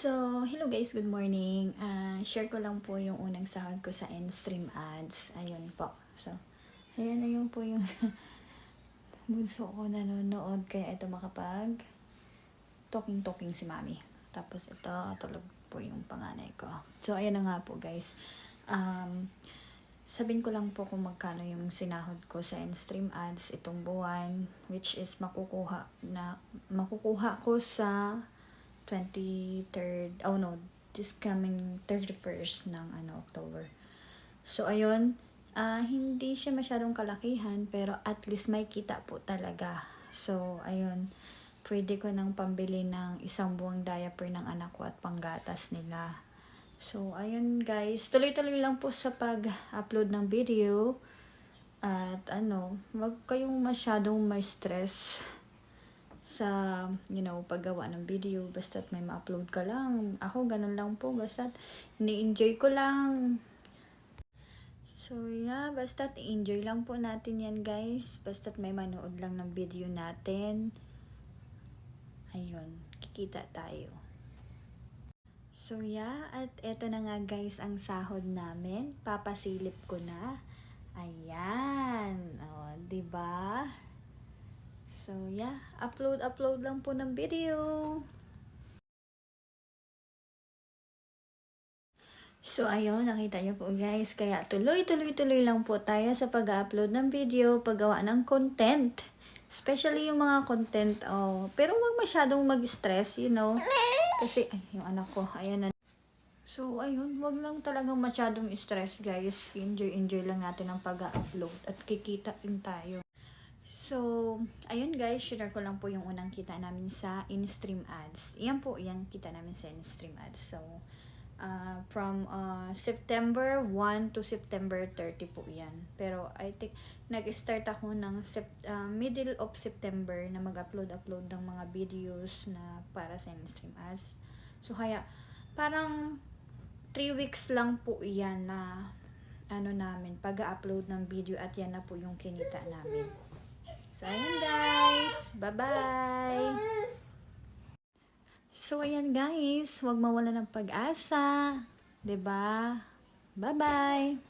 So, hello guys, good morning. Ah, share ko lang po yung unang sahod ko sa Endstream Ads. Ayun po. So, ayan na yun po yung bunso ko nanonood. Kaya ito makapag talking-talking si mami. Tapos ito, tulog po yung panganay ko. So, ayan na nga po guys. Um, sabihin ko lang po kung magkano yung sinahod ko sa Endstream Ads itong buwan. Which is makukuha na makukuha ko sa 23rd, oh no, this coming 31st ng ano, October. So, ayun, ah hindi siya masyadong kalakihan, pero at least may kita po talaga. So, ayun, pwede ko nang pambili ng isang buwang diaper ng anak ko at panggatas nila. So, ayun guys, tuloy-tuloy lang po sa pag-upload ng video. At ano, wag kayong masyadong may stress sa, you know, paggawa ng video. Basta't may ma-upload ka lang. Ako, ganun lang po. Basta't ni-enjoy ko lang. So, yeah. Basta't enjoy lang po natin yan, guys. Basta't may manood lang ng video natin. Ayun. Kikita tayo. So, yeah. At eto na nga, guys, ang sahod namin. Papasilip ko na. Ayan. O, di ba? So, yeah. Upload, upload lang po ng video. So, ayun, nakita niyo po guys. Kaya tuloy, tuloy, tuloy lang po tayo sa pag-upload ng video, paggawa ng content. Especially yung mga content, oh. Pero wag masyadong mag-stress, you know. Kasi, ay, yung anak ko, ayan na. So, ayun, wag lang talagang masyadong stress, guys. Enjoy, enjoy lang natin ang pag-upload at kikita din tayo. So, ayun guys, share ko lang po yung unang kita namin sa in-stream ads. Yan po, yan kita namin sa in-stream ads. So, uh, from uh, September 1 to September 30 po yan. Pero I think, nag-start ako ng sep- uh, middle of September na mag-upload-upload ng mga videos na para sa in-stream ads. So, kaya, parang 3 weeks lang po yan na ano namin, pag-upload ng video at yan na po yung kinita namin. So, ayan guys. Bye-bye. So, ayan guys. Huwag mawala ng pag-asa. ba? Bye-bye.